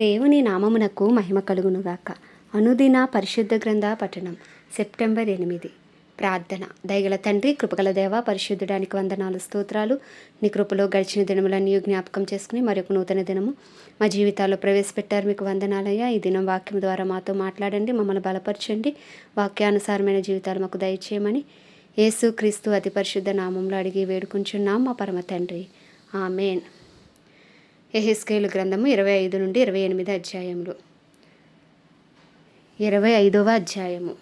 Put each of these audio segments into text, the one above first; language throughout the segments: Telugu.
దేవుని నామమునకు మహిమ కలుగునుగాక. అనుదిన పరిశుద్ధ గ్రంథ పఠనం సెప్టెంబర్ ఎనిమిది. ప్రార్థన. దయగల తండ్రి కృపగల దేవ పరిశుద్ధుడానికి వందనాలు స్తోత్రాలు. నీ కృపలో గడిచిన దినములన్నీ జ్ఞాపకం చేసుకుని మరొక నూతన దినము మా జీవితాల్లో ప్రవేశపెట్టారు. మీకు వందనాలయ్యా. ఈ దినం వాక్యం ద్వారా మాతో మాట్లాడండి మమ్మల్ని బలపరచండి. వాక్యానుసారమైన జీవితాలు మాకు దయచేయమని యేసు క్రీస్తు అతి పరిశుద్ధ నామంలో అడిగి వేడుకుంటున్నాం మా పరమ తండ్రి. ఆమెన్. ఎహెస్కేలు గ్రంథము ఇరవై ఐదు నుండి ఇరవై ఎనిమిది అధ్యాయములు. ఇరవై ఐదవ అధ్యాయము.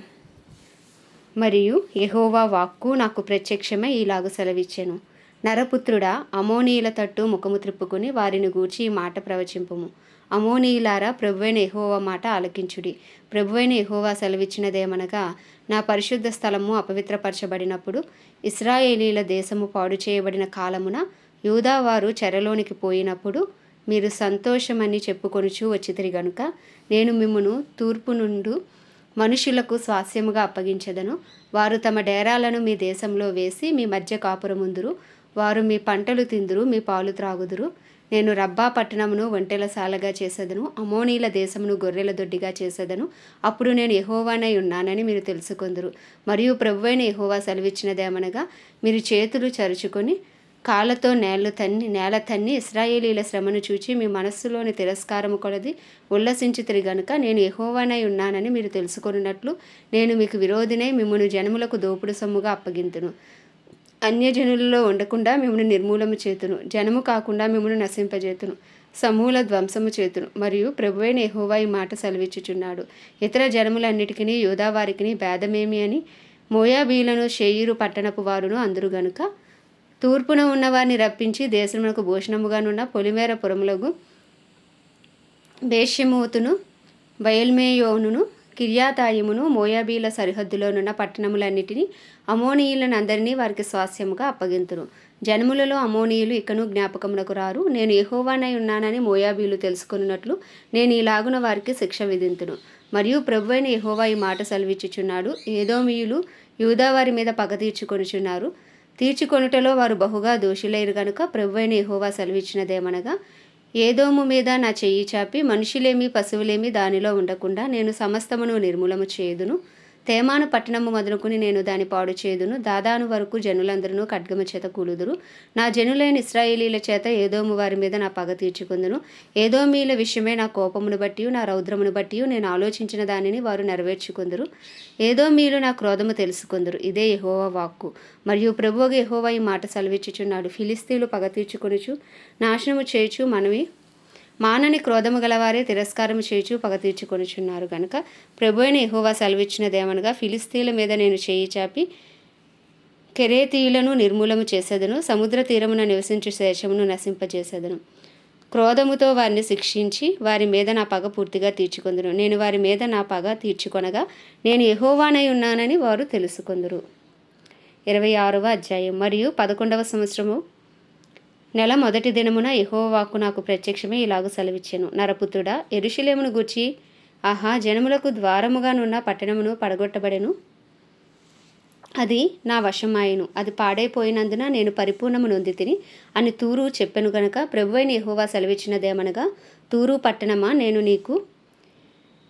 మరియు యహోవా వాక్కు నాకు ప్రత్యక్షమై ఇలాగ సెలవిచ్చెను. నరపుత్రుడా అమోనీయుల తట్టు ముఖము త్రిప్పుకుని వారిని గూర్చి ఈ మాట ప్రవచింపము. అమోనీయులారా ప్రభువైన ఎహోవా మాట ఆలకించుడి. ప్రభువైన ఎహోవా సెలవిచ్చినదేమనగా నా పరిశుద్ధ స్థలము అపవిత్రపరచబడినప్పుడు ఇస్రాయేలీల దేశము పాడు చేయబడిన కాలమున యూదావారు చెరలోనికి పోయినప్పుడు మీరు సంతోషమని చెప్పుకొనుచు వచ్చితిరి గనుక నేను మిమ్మను తూర్పు నుండు మనుషులకు స్వాస్యముగా అప్పగించదను. వారు తమ డేరాలను మీ దేశంలో వేసి మీ మధ్య కాపురముందురు. వారు మీ పంటలు తిందురు మీ పాలు త్రాగుదురు. నేను రబ్బా పట్టణమును ఒంటెలసాలగా చేసేదను అమోనీల దేశమును గొర్రెల దొడ్డిగా చేసేదను. అప్పుడు నేను ఎహోవానై ఉన్నానని మీరు తెలుసుకొందురు. మరియు ప్రభువైన ఎహోవా సెలవిచ్చినదేమనగా మీరు చేతులు చరుచుకొని కాళ్ళతో నేల తన్ని నేల తన్ని ఇస్రాయేలీల శ్రమను చూచి మీ మనస్సులోని తిరస్కారము కొలది ఉల్లసించితిరి గనుక నేను ఎహోవానై ఉన్నానని మీరు తెలుసుకున్నట్లు నేను మీకు విరోధినై మిమ్మల్ని జనములకు దోపుడు సొమ్ముగా అప్పగింతును. అన్యజనులలో ఉండకుండా మిమ్మల్ని నిర్మూలము చేతును. జనము కాకుండా మిమ్మల్ని నశింపజేతును. సమూల ధ్వంసము చేతును. మరియు ప్రభువైన ఎహోవా ఈ మాట సెలవిచ్చుచున్నాడు. ఇతర జనములన్నిటికీ యోధావారికి భేదమేమి అని మోయాబీలను షేయిరు పట్టణపు వారును అందరు గనుక తూర్పున ఉన్నవారిని రప్పించి దేశమునకు భూషణముగానున్న పొలిమేర పురములకు బేష్యమూతును బయల్మేయోనును కిర్యాతాయిమును మోయాబీల సరిహద్దులోనున్న పట్టణములన్నిటినీ అమోనీయులను అందరినీ వారికి స్వాస్యముగా అప్పగింతురు. జనములలో అమోనీయులు ఇకను జ్ఞాపకమునకు రారు. నేను ఎహోవానై ఉన్నానని మోయాబీలు తెలుసుకున్నట్లు నేను ఇలాగున వారికి శిక్ష విధింతును. మరియు ప్రభువైన ఎహోవా ఈ మాట సెలవిచ్చుచున్నాడు. ఏదోమీయులు యూదావారి మీద పగ తీర్చుకొనుచున్నారు. తీర్చుకొనుటలో వారు బహుగా దోషులైరు గనుక ప్రభువైన యెహోవా సెలవిచ్చినదేమనగా ఏదోము మీద నా చెయ్యి చాపి మనుషులేమి పశువులేమి దానిలో ఉండకుండా నేను సమస్తమును నిర్మూలము చేయుదును. తేమాను పట్టణము మొదలుకుని నేను దాని పాడు చేదును. దాదాను వరకు జనులందరూ ఖడ్గమ చేత కూలుదురు. నా జనులైన ఇస్రాయేలీల చేత ఏదోము వారి మీద నా పగ తీర్చుకుందును. ఏదోమీల విషయమే నా కోపమును బట్టి నా రౌద్రమును బట్టి నేను ఆలోచించిన దానిని వారు నెరవేర్చుకుందరు. ఏదో మీరు నా క్రోధము తెలుసుకుందరు. ఇదే యహోవా వాక్కు. మరియు ప్రభువుగా యహోవా ఈ మాట సెలవిచ్చుచున్నాడు. ఫిలిస్తీన్లు పగ తీర్చుకొనుచు నాశనము చేయుచు మనవి మానని క్రోధము గలవారే తిరస్కారం చేచు పగ తీర్చుకొనుచున్నారు గనుక ప్రభు అయిన యెహోవా సెలవిచ్చినదేమనగా ఫిలిస్తీన్ల మీద నేను చేయి చాపి కెరేతీయులను నిర్మూలము చేసేదను సముద్ర తీరమున నివసించు శేషమును నశింపజేసేదను. క్రోధముతో వారిని శిక్షించి వారి మీద నా పగ పూర్తిగా తీర్చుకొందును. నేను వారి మీద నా పగ తీర్చుకొనగా నేను ఎహోవానై ఉన్నానని వారు తెలుసుకొందురు. ఇరవై ఆరవ అధ్యాయం. మరియు పదకొండవ సంవత్సరము నెల మొదటి దినమున యహోవాకు నాకు ప్రత్యక్షమే ఇలాగ సెలవిచ్చాను. నరపుత్రుడా ఎరుషులేమును గూర్చి ఆహా జనములకు ద్వారముగానున్న పట్టణమును పడగొట్టబడెను. అది నా వశమాయను. అది పాడైపోయినందున నేను పరిపూర్ణము నొంది తిని అని తూరు చెప్పెను గనక ప్రభువైన యహోవా సెలవిచ్చినదేమనగా తూరు పట్టణమా నేను నీకు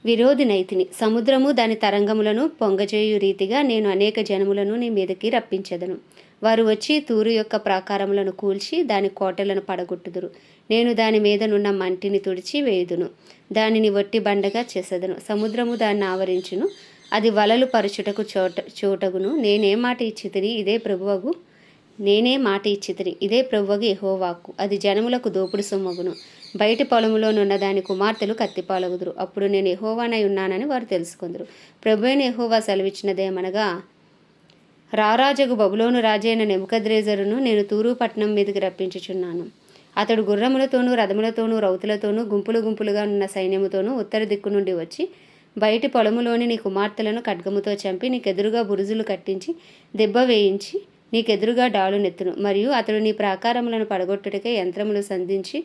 విరోధినైతిని. సముద్రము దాని తరంగములను పొంగజేయు రీతిగా నేను అనేక జనములను నీ మీదకి రప్పించెదను. వారు వచ్చి తూరు యొక్క ప్రాకారములను కూల్చి దాని కోటలను పడగొట్టుదురు. నేను దాని మీదనున్న మంటిని తుడిచి వేయుదును. దానిని వట్టి బండగా చేసేదను. సముద్రము దాన్ని ఆవరించును. అది వలలు పరుచుటకు చోట చోటగును. నేనే మాట ఇచ్చితిని ఇదే ప్రభువగు. నేనే మాట ఇచ్చితిని ఇదే ప్రభువగు ఎహోవాకు అది జనములకు దోపుడు సొమ్మగును. బయటి పొలములోనున్న దాని కుమార్తెలు కత్తిపాలగుదురు. అప్పుడు నేను ఎహోవానై ఉన్నానని వారు తెలుసుకుందరు. ప్రభు అయిన యెహోవా సెలవిచ్చినదేమనగా రారాజగు బబులోను రాజైన నెబుకద్రేజరును నేను తూరు పట్టణం మీదకి రప్పించుచున్నాను. అతడు గుర్రములతోనూ రథములతోనూ రౌతులతోనూ గుంపులు గుంపులుగా ఉన్న సైన్యముతోనూ ఉత్తర దిక్కు నుండి వచ్చి బయటి పొలములోని నీ కుమార్తెలను ఖడ్గముతో చంపి నీకెదురుగా బురుజులు కట్టించి దెబ్బ వేయించి నీకెదురుగా డాలు నెత్తును. మరియు అతడు నీ ప్రాకారములను పడగొట్టుటకే యంత్రములు సంధించి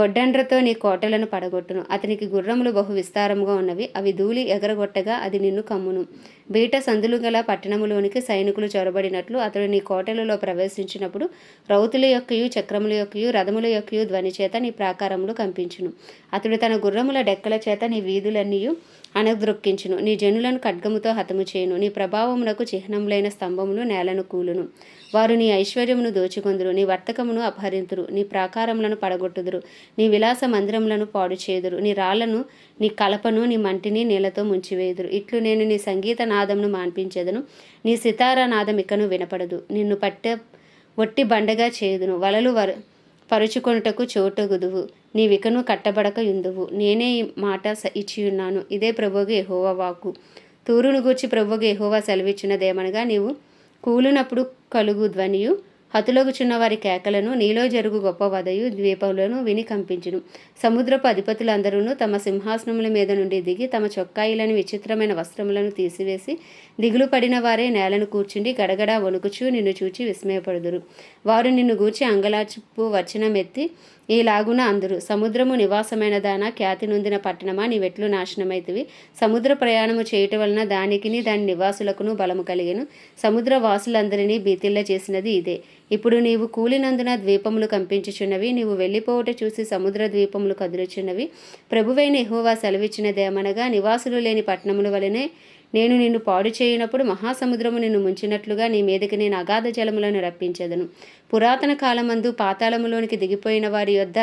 గొడ్డండ్రతో నీ కోటలను పడగొట్టును. అతనికి గుర్రములు బహు విస్తారముగా ఉన్నవి. అవి ధూళి ఎగరగొట్టగా అది నిన్ను కమ్మును. బీట సందులు గల పట్టణములోనికి సైనికులు చొరబడినట్లు అతడు నీ కోటలలో ప్రవేశించినప్పుడు రౌతుల యొక్కయు చక్రముల యొక్కయు రథముల యొక్కయు ధ్వని చేత నీ ప్రాకారములు కంపించును. అతడు తన గుర్రముల డెక్కల చేత నీ వీధులన్నీయు అణద్రొక్కించును నీ జనులను ఖడ్గముతో హతము చేయును. నీ ప్రభావమునకు చిహ్నములైన స్తంభములు నేలను కూలును. వారు నీ ఐశ్వర్యమును దోచుకొందురు. నీ వర్తకమును అపహరింతురు. నీ ప్రాకారములను పడగొట్టుదురు. నీ విలాస మందిరములను పాడు చేదురు నీ రాళ్ళను నీ కలపను నీ మంటిని నీళ్ళతో ముంచివేయుదురు. ఇట్లు నేను నీ సంగీత నాదమును మాన్పించేదను. నీ సితారా నాదం ఇకను వినపడదు. నిన్ను పట్టే ఒట్టి బండగా చేయుదును వలలు వర పరుచుకొనుటకు చోటగుదువు. నీ వికను కట్టబడక యుందువు నేనే ఈ మాట స- ఇచ్చియున్నాను. ఇదే ప్రభువుగా ఎహోవా వాకు తూరును గూర్చి ప్రభువుగా ఎహోవా సెలవిచ్చినదేమనగా నీవు కూలినప్పుడు కలుగు ధ్వనియు. హతులగుచున్న వారి కేకలను నీలో జరుగు గొప్ప వదయు ద్వీపములను విని కంపించును. సముద్రపు అధిపతులందరూ తమ సింహాసనముల మీద నుండి దిగి తమ చొక్కాయిలను విచిత్రమైన వస్త్రములను తీసివేసి దిగులు పడిన వారే నేలను కూర్చుండి గడగడ వణుకుచూ నిన్ను చూచి విస్మయపడుదురు. వారు నిన్ను గూర్చి అంగలాచుప్పు వచనమెత్తి ఈలాగున అందరు. సముద్రము నివాసమైన దాన ఖ్యాతి నొందిన పట్టణమా? నీ వెట్లు నాశనమైతివి. సముద్ర ప్రయాణము చేయటం వలన దానికిని దాని నివాసులకును బలము కలిగెను. సముద్ర వాసులందరినీ బీతిల్ల చేసినది ఇదే. ఇప్పుడు నీవు కూలినందున ద్వీపములు కంపించుచున్నవి నీవు వెళ్ళిపోవుట చూసి సముద్ర ద్వీపములు కదులుచున్నవి. ప్రభువైన ఎహోవా సెలవిచ్చినదేమనగా నివాసులు లేని పట్టణముల వలనే నేను నిన్ను పాడు చేయనప్పుడు మహాసముద్రము నిన్ను ముంచినట్లుగా నీ మీదకి నేను అగాధ జలములను రప్పించదను. పురాతన కాలమందు పాతాళములోనికి దిగిపోయిన వారి యొద్ద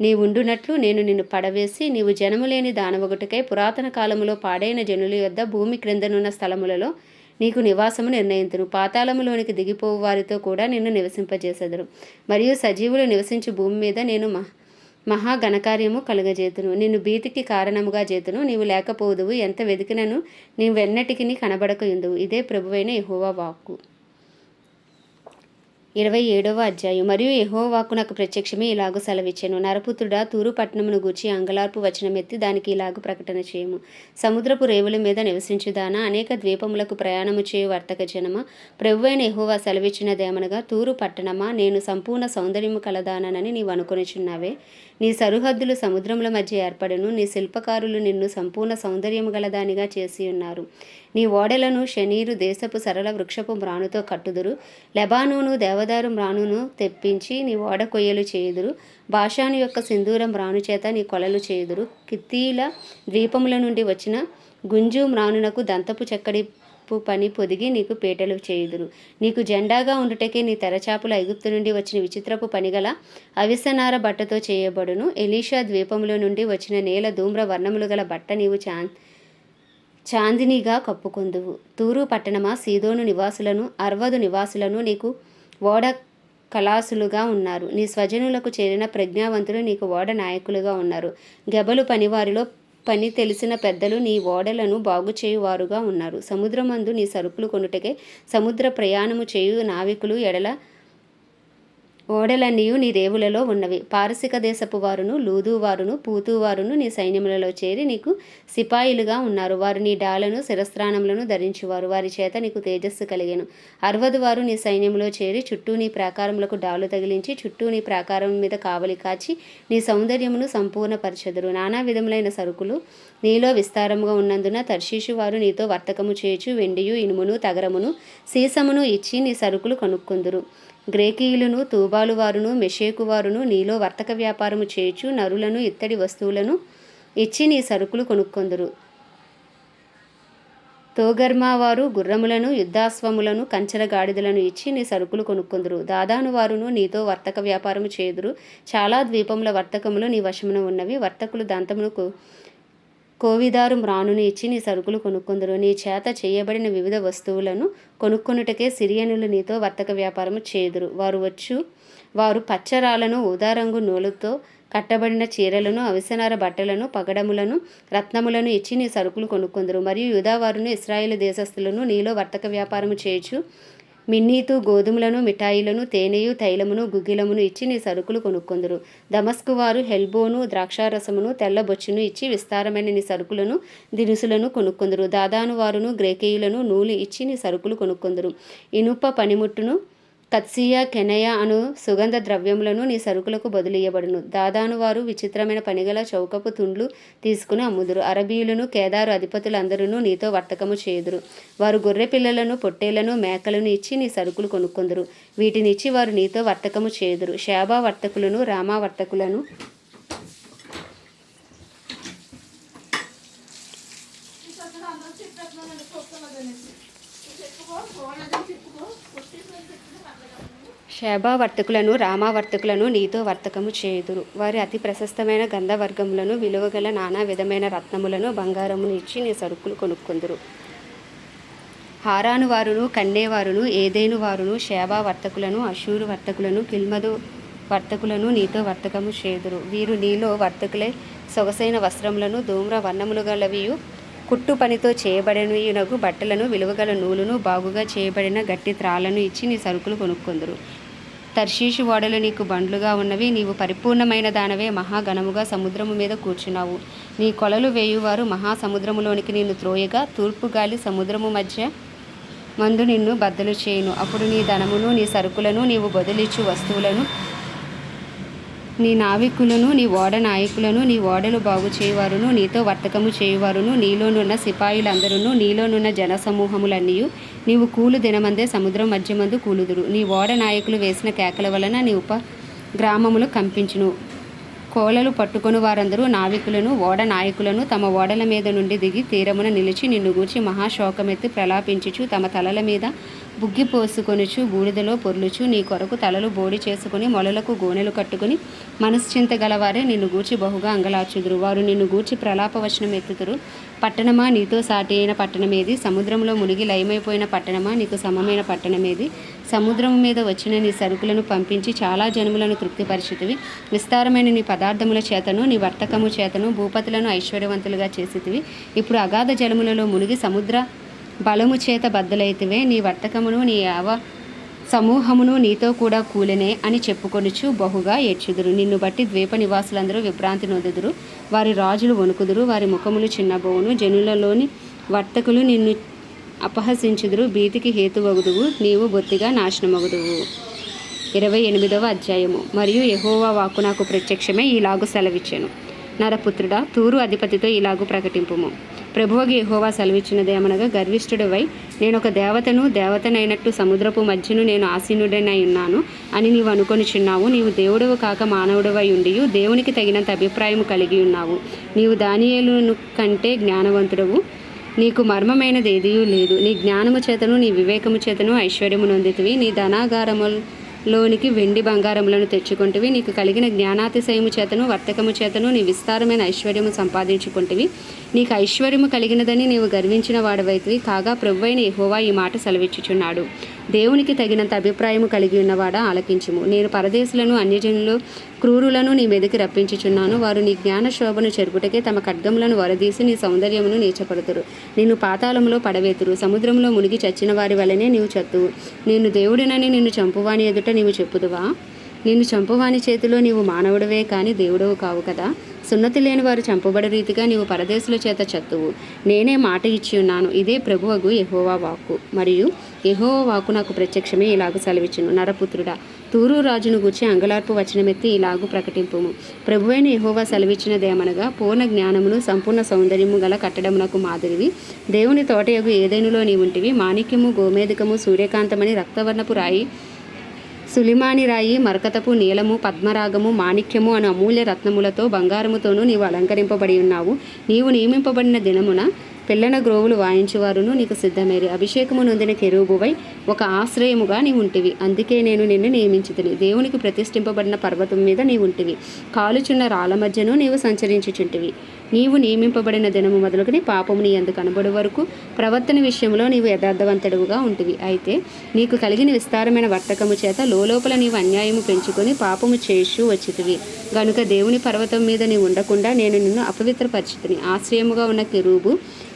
నీ ఉండునట్లు నేను నిన్ను పడవేసి నీవు జనము లేని దానవొకటికై పురాతన కాలములో పాడైన జనుల యొద్ద భూమి క్రిందనున్న స్థలములలో నీకు నివాసము నిర్ణయింతును. పాతాళములోనికి దిగిపోవు వారితో కూడా నిన్ను నివసింపజేసెదరు. మరియు సజీవులు నివసించు భూమి మీద నేను మహా మహా ఘనకార్యము కలుగజేతును. నిన్ను భీతికి కారణముగా చేతును. నీవు లేకపోదువు. ఎంత వెతికినను నీవు వెన్నటికి కనబడకయుందువు. ఇదే ప్రభువైన యెహోవా వాక్కు. ఇరవై ఏడవ అధ్యాయం. మరియు యహోవాకు నాకు ప్రత్యక్షమే ఇలాగు సెలవిచ్చాను. నరపుత్రుడా తూరు పట్టణమును గూర్చి అంగలార్పు వచనమెత్తి దానికి ఇలాగు ప్రకటన చేయము. సముద్రపు రేవుల మీద నివసించుదానా అనేక ద్వీపములకు ప్రయాణము చేయు వర్తక జనమ? అయిన యహోవా సెలవిచ్చినదేమనగా తూరు పట్టణమా? నేను సంపూర్ణ సౌందర్యము కలదానని నీవు అనుకొనిచున్నావే. నీ సరిహద్దులు సముద్రముల మధ్య ఏర్పడను. నీ శిల్పకారులు నిన్ను సంపూర్ణ సౌందర్యము గలదానిగా చేసి ఉన్నారు. నీ ఓడలను శనీరు దేశపు సరళ వృక్షపు మ్రాణుతో కట్టుదురు. లెబానోను దేవదారు మ్రాణును తెప్పించి నీ ఓడ కొయ్యలు చేయుదురు. భాషాను యొక్క సింధూర మ్రాణు చేత నీ కొలలు చేయుదురు. కిత్తీల ద్వీపముల నుండి వచ్చిన గుంజు మ్రాణునకు దంతపు చెక్కడిపు పని పొదిగి నీకు పీటలు చేయుదురు. నీకు జెండాగా ఉండుటకే నీ తెరచాపులు ఐగుప్తు నుండి వచ్చిన విచిత్రపు పనిగల అవిసనార బట్టతో చేయబడును. ఎలీషా ద్వీపముల నుండి వచ్చిన నేల ధూమ్ర వర్ణములు గల బట్ట నీవు చాన్ చాందినిగా కప్పుకొందువు. తూరు పట్టణమా సీదోను నివాసులను అర్వదు నివాసులను నీకు ఓడ కళాసులుగా ఉన్నారు. నీ స్వజనులకు చేరిన ప్రజ్ఞావంతులు నీకు ఓడ నాయకులుగా ఉన్నారు. గెబలు పనివారిలో పని తెలిసిన పెద్దలు నీ ఓడలను బాగు చేయువారుగా ఉన్నారు. సముద్రమందు నీ సరుకులు కొనుటకే సముద్ర ప్రయాణము చేయు నావికులు ఎడల ఓడలన్నీయు నీ రేవులలో ఉన్నవి. పారసిక దేశపు వారును లూదువారును పూతువారును నీ సైన్యములలో చేరి నీకు సిపాయిలుగా ఉన్నారు. వారు నీ డాలను శిరస్త్రాణములను ధరించువారు. వారి చేత నీకు తేజస్సు కలిగెను. అరవదు వారు నీ సైన్యములో చేరి చుట్టూ నీ ప్రాకారములకు డాలు తగిలించి చుట్టూ నీ ప్రాకారం మీద కావలి కాచి నీ సౌందర్యమును సంపూర్ణపరచెదరు. నానా విధములైన సరుకులు నీలో విస్తారముగా ఉన్నందున తర్శీషు వారు నీతో వర్తకము చేయుచు వెండియు ఇనుమును తగరమును సీసమును ఇచ్చి నీ సరుకులు కనుక్కుందురు. గ్రేకీయులను తూబాలు వారును మెషేకు వారును నీలో వర్తక వ్యాపారము చేయుచు నరులను ఇత్తడి వస్తువులను ఇచ్చి నీ సరుకులు కొనుక్కొందురు. తోగర్మా వారు గుర్రములను యుద్ధాశ్వములను కంచెల గాడిదలను ఇచ్చి నీ సరుకులు కొనుక్కొందురు. దాదాను వారును నీతో వర్తక వ్యాపారము చేదురు చాలా ద్వీపముల వర్తకములు నీ వశమున ఉన్నవి. వర్తకులు దంతమునకు కోవిదారు మ్రానుని ఇచ్చి నీ సరుకులు కొనుక్కుందరు. నీ చేత చేయబడిన వివిధ వస్తువులను కొనుక్కొనుటకే సిరియనులు నీతో వర్తక వ్యాపారము చేదురు. వారు వచ్చు వారు పచ్చరాలను ఊదారంగు నూలుతో కట్టబడిన చీరలను అవిసనార బట్టలను పగడములను రత్నములను ఇచ్చి నీ సరుకులు కొనుక్కుందరు. మరియు యూదావారును ఇస్రాయేల్ దేశస్థులను నీలో వర్తక వ్యాపారము చేయుచు మిన్నీతు గోధుమలను మిఠాయిలను తేనెయు తైలమును గుగ్గిలమును ఇచ్చి నీ సరుకులు కొనుక్కొందురు. దమస్కు వారు హెల్బోను ద్రాక్షారసమును తెల్లబొచ్చును ఇచ్చి విస్తారమైన నీ సరుకులను దినుసులను కొనుక్కొందురు. దాదాను వారును గ్రేకేయులను నూలు ఇచ్చి నీ సరుకులు కొనుక్కొందురు. ఇనుప పనిముట్టును కత్సియా కెనయ అను సుగంధ ద్రవ్యములను నీ సరుకులకు బదులియబడును దాదాను వారు విచిత్రమైన పనిగల చౌకపు తుండ్లు తీసుకుని అమ్ముదురు. అరబీయులను కేదారు అధిపతులందరూ నీతో వర్తకము చేయుదురు. వారు గొర్రె పిల్లలను పొట్టేలను మేకలను ఇచ్చి నీ సరుకులు కొనుక్కొందురు. వీటినిచ్చి వారు నీతో వర్తకము చేయుదురు. శాబా వర్తకులను రామా వర్తకులను శేబా వర్తకులను రామా వర్తకులను నీతో వర్తకము చేయుదురు. వారి అతి ప్రశస్తమైన గంధవర్గములను విలువగల నానా విధమైన రత్నములను బంగారమును ఇచ్చి నీ సరుకులు కొనుక్కుందురు. హారాను వారును కన్నేవారును ఏదేను వారును శేబా వర్తకులను అశూరు వర్తకులను కిల్మదు వర్తకులను నీతో వర్తకము చేయుదురు. వీరు నీలో వర్తకులై సొగసైన వస్త్రములను ధూమ్ర వర్ణములు గలవియు. కుట్టు పనితో చేయబడినయునకు బట్టలను విలువగల నూలును బాగుగా చేయబడిన గట్టి త్రాలను ఇచ్చి నీ సరుకులు కొనుక్కుందురు. తర్షీషు ఓడలు నీకు బండ్లుగా ఉన్నవి నీవు పరిపూర్ణమైన దానవే మహాఘనముగా సముద్రము మీద కూర్చున్నావు. నీ కొలలు వేయువారు మహాసముద్రములోనికి నిన్ను త్రోయగా తూర్పు గాలి సముద్రము మధ్య మందు నిన్ను బద్దలు చేయును. అప్పుడు నీ ధనమును నీ సరుకులను నీవు బదులిచ్చు వస్తువులను నీ నావికులను నీ ఓడ నాయకులను నీ ఓడలు బాగు చేయవారును నీతో వర్తకము చేయువారును నీలోనున్న సిపాయిలందరూ నీలోనున్న జనసమూహములన్నీ నీవు కూలు దినమందే సముద్రం మధ్యమందు కూలుదురు. నీ ఓడ నాయకులు వేసిన కేకల వలన నీ ఉప గ్రామములు కంపించును. కోలలు పట్టుకుని వారందరూ నావికులను ఓడ నాయకులను తమ ఓడల మీద నుండి దిగి తీరమున నిలిచి నిన్ను గూర్చి మహాశోకమెత్తి ప్రలాపించుచు తమ తలల మీద బుగ్గి పోసుకొనుచు బూడిదలో పొర్లుచు నీ కొరకు తలలు బోడి చేసుకుని మొలలకు గోనెలు కట్టుకుని మనశ్చింత గలవారే నిన్ను గూర్చి బహుగా అంగలార్చుదురు. వారు నిన్ను గూర్చి ప్రలాపవచనం ఎత్తుతురు పట్టణమా నీతో సాటి అయిన పట్టణమేది? సముద్రంలో మునిగి లయమైపోయిన పట్టణమా? నీకు సమమైన పట్టణమేది? సముద్రం మీద వచ్చిన నీ సరుకులను పంపించి చాలా జనములను తృప్తిపరిచితివి. విస్తారమైన నీ పదార్థముల చేతను నీ వర్తకము చేతను భూపతులను ఐశ్వర్యవంతులుగా చేసితివి. ఇప్పుడు అగాధ జలములలో మునిగి సముద్ర బలము చేత బద్దలైతివే. నీ వర్తకమును నీ అవ సమూహమును నీతో కూడా కూలెనే అని చెప్పుకొనుచు బహుగా ఏడ్చుదురు. నిన్ను బట్టి ద్వీప నివాసులందరూ విభ్రాంతి నొందుదురు. వారి రాజులు వణుకుదురు. వారి ముఖములు చిన్నబోవును. జనులలోని వర్తకులు నిన్ను అపహసించుదురు భీతికి హేతువగుదువు నీవు బొత్తిగా నాశనమగుదువు. ఇరవై ఎనిమిదవ అధ్యాయము. మరియు యహోవా వాక్కు నాకు ప్రత్యక్షమే ఇలాగు సెలవిచ్చాను. నరపుత్రుడా తూరు అధిపతితో ఇలాగు ప్రకటింపుము. ప్రభువగి యహోవా సెలవిచ్చినదేమనగా గర్విష్ఠుడివై నేను ఒక దేవతను దేవతనైనట్టు సముద్రపు మధ్యను నేను ఆసీనుడనై ఉన్నాను అని నీవు అనుకొనిచున్నావు నీవు దేవుడవు కాక మానవుడవై ఉండి దేవునికి తగినంత అభిప్రాయం కలిగి ఉన్నావు. నీవు దానియేలును కంటే జ్ఞానవంతుడవు. నీకు మర్మమైనది ఏదియూ లేదు. నీ జ్ఞానము చేతను నీ వివేకము చేతను ఐశ్వర్యము నొందితివి. నీ ధనాగారములోనికి వెండి బంగారములను తెచ్చుకుంటివి. నీకు కలిగిన జ్ఞానాతిశయము చేతను వర్తకము చేతను నీ విస్తారమైన ఐశ్వర్యము సంపాదించుకుంటివి. నీకు ఐశ్వర్యము కలిగినదని నీవు గర్వించిన వాడవైతివి. కాగా ప్రభువైన ఎహోవా ఈ మాట సెలవిచ్చుచున్నాడు. దేవునికి తగినంత అభిప్రాయము కలిగి ఉన్నవాడా ఆలకించుము. నేను పరదేశులను అన్యజనులు క్రూరులను నీ మీదకి రప్పించుచున్నాను. వారు నీ జ్ఞాన శోభను చెరుపుటకే తమ ఖడ్గములను వరదీసి నీ సౌందర్యమును నీచపడుతురు నిన్ను పాతాళములో పడవేతురు. సముద్రంలో మునిగి చచ్చిన వారి వలనే నీవు చత్తువు. నేను దేవుడినని నిన్ను చంపువాని ఎదుట నీవు చెప్పుదువా? నిన్ను చంపువాని చేతిలో నీవు మానవుడవే కానీ దేవుడవు కావు కదా? సున్నతి లేని వారు చంపబడి రీతిగా నీవు పరదేశుల చేత చత్తువు. నేనే మాట ఇచ్చి ఉన్నాను. ఇదే ప్రభువగు యహోవా వాక్కు. మరియు యహోవా వాక్కు నాకు ప్రత్యక్షమే ఇలాగు సెలవిచ్చును. నరపుత్రుడా తూరు రాజును గూర్చి అంగలార్పు వచనమెత్తి ఇలాగు ప్రకటింపుము. ప్రభువైన యహోవా సెలవిచ్చినదేమనగా పూర్ణ జ్ఞానమును సంపూర్ణ సౌందర్యము గల కట్టడమునకు మాదిరివి. దేవుని తోటయగు ఏదైనులో నీవుంటివి. మాణిక్యము గోమేధికము సూర్యకాంతమని రక్తవర్ణపు రాయి సులిమాని రాయి మరకతపు నీలము పద్మరాగము మాణిక్యము అను అమూల్య రత్నములతో బంగారముతోనూ నీవు అలంకరింపబడి ఉన్నావు. నీవు నియమింపబడిన దినమున పిల్లన గ్రోవులు వాయించువారును నీకు సిద్ధమేరి. అభిషేకము నొందిన కెరూబువై ఒక ఆశ్రయముగా నీ ఉంటివి అందుకే నేను నిన్ను నియమించుతుని. దేవునికి ప్రతిష్ఠింపబడిన పర్వతం మీద నీ ఉంటివి కాలుచున్న రాళ్ళ మధ్యను నీవు సంచరించుచుంటివి. నీవు నియమింపబడిన దినము మొదలుకుని పాపము నీ అందుకు కనబడు వరకు ప్రవర్తన విషయంలో నీవు యథార్థవంతుడుగా ఉంటివి. అయితే నీకు కలిగిన విస్తారమైన వర్తకము చేత లోపల నీవు అన్యాయము పెంచుకొని పాపము చేస్తూ వచ్చితివి. గనుక దేవుని పర్వతం మీద నీవు ఉండకుండా నేను నిన్ను అపవిత్రపరిచితిని. ఆశ్రయముగా ఉన్న కిరూబు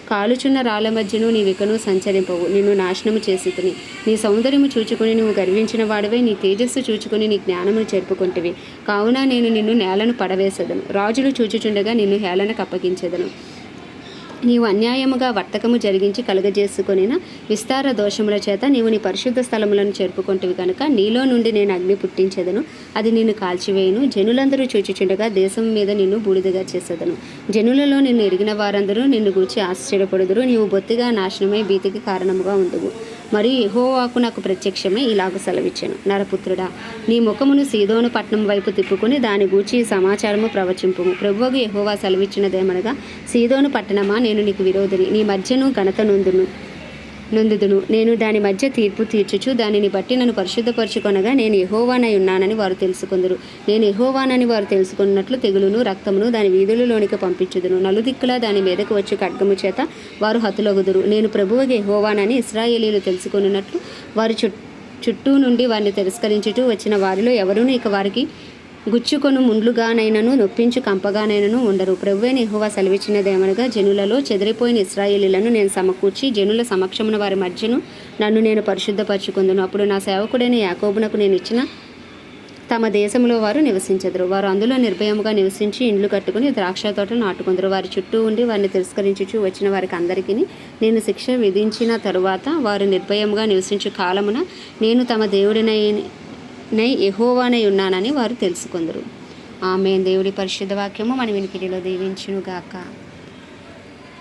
కాలుచున్న రాళ్ళ మధ్యను నీవికను సంచరింపవు. నిన్ను నాశనము చేసి నీ సౌందర్యము చూచుకొని నువ్వు గర్వించిన వాడివై నీ తేజస్సు చూచుకొని నీ జ్ఞానమును చెరుపుకుంటివి. కావున నేను నిన్ను నేలను పడవేసేదను. రాజులు చూచుచుండగా నిన్ను హేళనకు అప్పగించేదను. నీవు అన్యాయముగా వర్తకము జరిగించి కలుగజేసుకొనిన విస్తార దోషముల చేత నీవు నీ పరిశుద్ధ స్థలములను చేరుపుకుంటువి కనుక నీలో నుండి నేను అగ్ని పుట్టించేదను. అది నిన్ను కాల్చివేయును. జనులందరూ చూచుచుండగా దేశం మీద నిన్ను బూడిదగా చేసేదను. జనులలో నిన్ను ఎరిగిన వారందరూ నిన్ను గూర్చి ఆశ్చర్యపడుదురు. నీవు బొత్తిగా నాశనమై భీతికి కారణముగా ఉండువు మరియు యహోవాకు నాకు ప్రత్యక్షమై ఇలాగ సెలవిచ్చాను. నరపుత్రుడా నీ ముఖమును సీదోను పట్నం వైపు తిప్పుకుని దాని గూర్చి సమాచారము ప్రవచింపు ప్రభువుకు యహోవా సెలవిచ్చినదేమనగా సీదోను పట్టణమా నేను నీకు విరోధిని. నీ మధ్యను ఘనత నొందును. నొందుదును. నేను దాని మధ్య తీర్పు తీర్చుచు దానిని బట్టి నన్ను పరిశుద్ధపరచుకొనగా నేను ఎహోవానై ఉన్నానని వారు తెలుసుకుందరు. నేను ఎహోవానని వారు తెలుసుకున్నట్లు తెగులును రక్తమును దాని వీధులలోనికి పంపించుదును. నలుదిక్కులా దాని మీదకు వచ్చి ఖడ్గము చేత వారు హతులగుదురు. నేను ప్రభువుగా ఎహోవానని ఇస్రాయేలీలు తెలుసుకున్నట్లు వారి చుట్ చుట్టూ నుండి వారిని తిరస్కరించుటూ వచ్చిన వారిలో ఎవరూ ఇక వారికి గుచ్చుకొను ముండ్లుగానైనను నొప్పించు కంపగానైనను ఉండరు. ప్రభువైన యెహోవా సెలవిచ్చినదేమనగా జనులలో చెదిరిపోయిన ఇస్రాయేలీలను నేను సమకూర్చి జనుల సమక్షమున వారి మధ్యను నన్ను నేను పరిశుద్ధపరచుకుందును. అప్పుడు నా సేవకుడైన యాకోబునకు నేను ఇచ్చిన తమ దేశంలో వారు నివసించదురు. వారు అందులో నిర్భయముగా నివసించి ఇండ్లు కట్టుకుని ద్రాక్ష తోటలు నాటుకుందరు. వారి చుట్టూ ఉండి వారిని తిరస్కరించుచు వచ్చిన వారికి అందరికీ నేను శిక్ష విధించిన తరువాత వారు నిర్భయముగా నివసించు కాలమున నేను తమ దేవుడినై నై యెహోవానై ఉన్నానని వారు తెలుసుకుందరు. ఆమె దేవుడి పరిశుద్ధ వాక్యము మన వినికిడిలో దీవించునుగాక.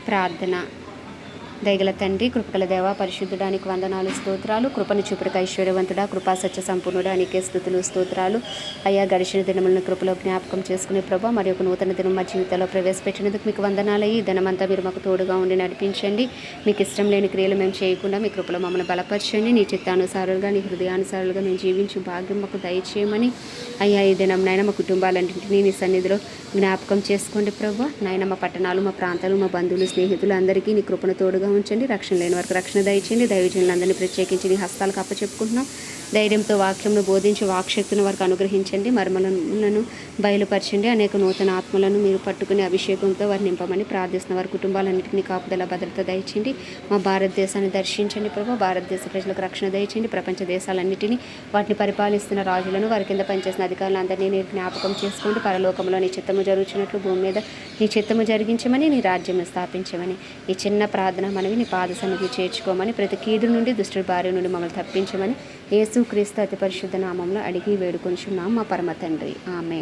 ప్రార్థన. దయగల తండ్రి కృపగల దేవ పరిశుద్ధుడానికి వందనాలు స్తోత్రాలు. కృపను చూపుడుక ఐశ్వర్యవంతుడా కృపా సత్య సంపూర్ణుడా నీకే స్థుతులు స్తోత్రాలు. అయ్యా గడిచిన దినములను కృపలో జ్ఞాపకం చేసుకునే ప్రభా మరి ఒక నూతన దినం మా జీవితంలో ప్రవేశపెట్టినందుకు మీకు వందనాలు. ఈ దినమంతా మీరు మాకు తోడుగా ఉండి నడిపించండి. మీకు ఇష్టం లేని క్రియలు మేము చేయకుండా మీ కృపలో మమ్మల్ని బలపరచండి. నీ చిత్తానుసారులుగా నీ హృదయానుసారులుగా మేము జీవించి భాగ్యం మాకు దయచేయమని. అయ్యా ఈ దినం నాయన మా కుటుంబాలన్నింటినీ నీ సన్నిధిలో జ్ఞాపకం చేసుకోండి ప్రభా. నాయన మా పట్టణాలు మా ప్రాంతాలు మా బంధువులు స్నేహితులు అందరికీ నీ కృపను తోడుగా ఉంచండి రక్షణ లేని వరకు రక్షణ దయచేయండి. దైవజనులందరినీ ప్రత్యేకించి నీ హస్తాలకు అప్పచెప్పుకుంటున్నాం. ధైర్యంతో వాక్యంను బోధించి వాక్శక్తిని వారికి అనుగ్రహించండి. మర్మలను బయలుపరచండి. అనేక నూతన ఆత్మలను మీరు పట్టుకుని అభిషేకంతో వారిని నింపమని ప్రార్థిస్తున్న వారి కుటుంబాలన్నింటినీ కాపుదల భద్రత దయచేయండి. మా భారతదేశాన్ని దర్శించండి ప్రభు. భారతదేశ ప్రజలకు రక్షణ దయచేయండి. ప్రపంచ దేశాలన్నింటినీ వాటిని పరిపాలిస్తున్న రాజులను వారి కింద పనిచేసిన అధికారులందరినీ మీరు జ్ఞాపకం చేసుకోండి. పరలోకంలో నీ చిత్తము జరుగుతున్నట్లు భూమి మీద నీ చిత్తము జరిగించమని నీ రాజ్యం స్థాపించమని ఈ చిన్న ప్రార్థన మనవి నీ పాద సన్నిధి చేర్చుకోమని ప్రతి కీడు నుండి దుష్టుడి భార్య నుండి మమ్మల్ని తప్పించమని యేసు క్రీస్తు అతి పరిశుద్ధ నామంలో అడిగి వేడుకొంచున్నాం మా పరమ తండ్రి. ఆమె